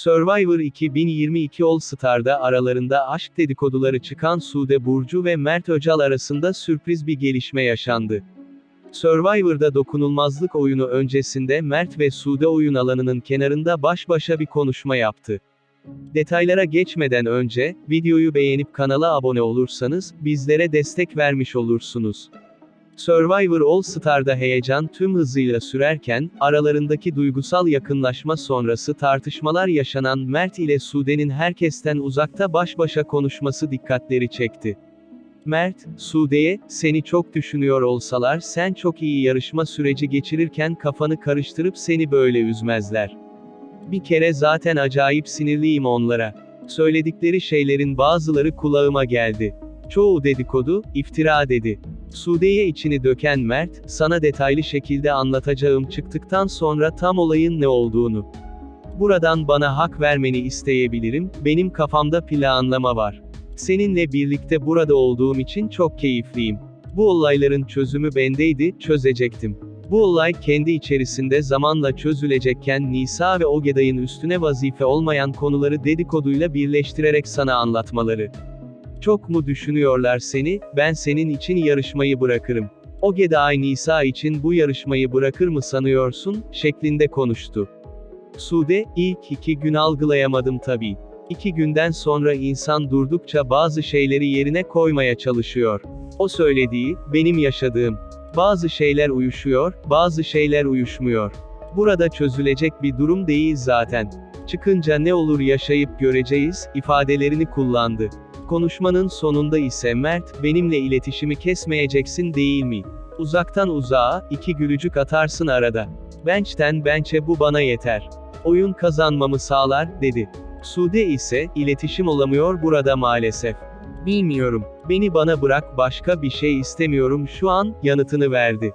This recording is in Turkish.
Survivor 2022 All Star'da aralarında aşk dedikoduları çıkan Sude Burcu ve Mert Öcal arasında sürpriz bir gelişme yaşandı. Survivor'da dokunulmazlık oyunu öncesinde Mert ve Sude oyun alanının kenarında baş başa bir konuşma yaptı. Detaylara geçmeden önce, videoyu beğenip kanala abone olursanız, bizlere destek vermiş olursunuz. Survivor All Star'da heyecan tüm hızıyla sürerken, aralarındaki duygusal yakınlaşma sonrası tartışmalar yaşanan Mert ile Sude'nin herkesten uzakta baş başa konuşması dikkatleri çekti. Mert, Sude'ye, seni çok düşünüyor olsalar sen çok iyi yarışma süreci geçirirken kafanı karıştırıp seni böyle üzmezler. Bir kere zaten acayip sinirliyim onlara. Söyledikleri şeylerin bazıları kulağıma geldi. Çoğu dedikodu, iftira dedi. Sude'ye içini döken Mert, sana detaylı şekilde anlatacağım çıktıktan sonra tam olayın ne olduğunu. Buradan bana hak vermeni isteyebilirim, benim kafamda planlama var. Seninle birlikte burada olduğum için çok keyifliyim. Bu olayların çözümü bendeydi, çözecektim. Bu olay kendi içerisinde zamanla çözülecekken Nisa ve Ogeday'ın üstüne vazife olmayan konuları dedikoduyla birleştirerek sana anlatmaları. Çok mu düşünüyorlar seni, ben senin için yarışmayı bırakırım. Ogeday Nisa için bu yarışmayı bırakır mı sanıyorsun, şeklinde konuştu. Sude, ilk iki gün algılayamadım tabii. İki günden sonra insan durdukça bazı şeyleri yerine koymaya çalışıyor. O söylediği, benim yaşadığım. Bazı şeyler uyuşuyor, bazı şeyler uyuşmuyor. Burada çözülecek bir durum değil zaten. Çıkınca ne olur yaşayıp göreceğiz, ifadelerini kullandı. Konuşmanın sonunda ise Mert, benimle iletişimi kesmeyeceksin değil mi? Uzaktan uzağa, iki gülücük atarsın arada. Bench'ten bench'e bu bana yeter. Oyun kazanmamı sağlar, dedi. Sude ise, iletişim olamıyor burada maalesef. Bilmiyorum. Beni bana bırak başka bir şey istemiyorum şu an, yanıtını verdi.